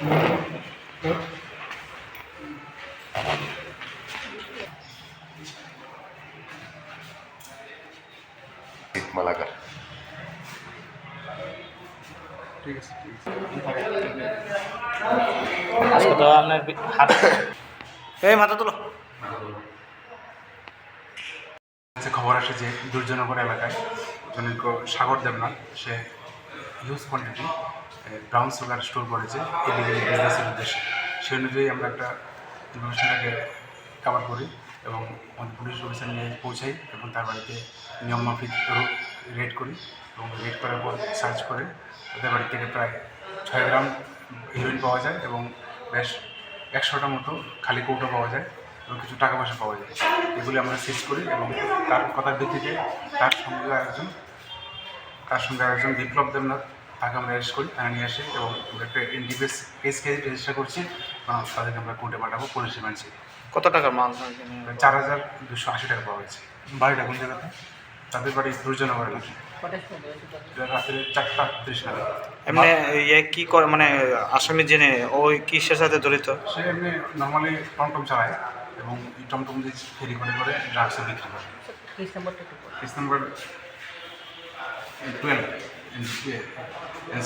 ঠিক আছে ঠিক আছে মাথা খবর আসে যে দুর্জনগর এলাকায় জনক সাগর দেবনাথ সে huge quantity brown sugar store করেছে বিজনেসের উদ্দেশ্যে। সেই অনুযায়ী আমরা একটা ইনফরমেশনটাকে কভার করি এবং আমাদের পুলিশ অফিসার নিয়ে পৌঁছাই এবং তার বাড়িতে নিয়ম মাফিক রেড করি এবং রেড করার পর সার্চ করে তাদের বাড়ি থেকে প্রায় ছয় গ্রাম হিরোইন পাওয়া যায় এবং বেশ একশোটা মতো খালি কৌটো পাওয়া যায় এবং কিছু টাকা পয়সা পাওয়া যায়। এগুলি আমরা সিজ করি এবং তার কথার ভিত্তিতে তার সঙ্গে একজন তার সঙ্গে একজন বিপ্লব দেবনাথ তাকে আমরা অ্যারেস্ট করি থানা নিয়ে আসি এবং একটা এনডিপিএস কেস কেস রেজিস্টার করছি তাদেরকে আমরা কোর্টে পাঠাবো পুলিশ রিমান্ডে কত টাকার মাল চার হাজার দুশো আশি টাকা পাওয়া গেছে। বাড়িটা কোন জায়গাতে। তাদের বাড়ি দুর্জনগরে নাকি রাত্রে চারটা তিরিশ এমনি ইয়ে কি করে মানে আসামি জেনে ওই কিসের সাথে জড়িত? সে এমনি নর্মালি টমটম চালায় এবং এই টমটম দিয়ে ফেরি করে করে ড্রাগসে বিক্রি করে। Case number twelve and shit. And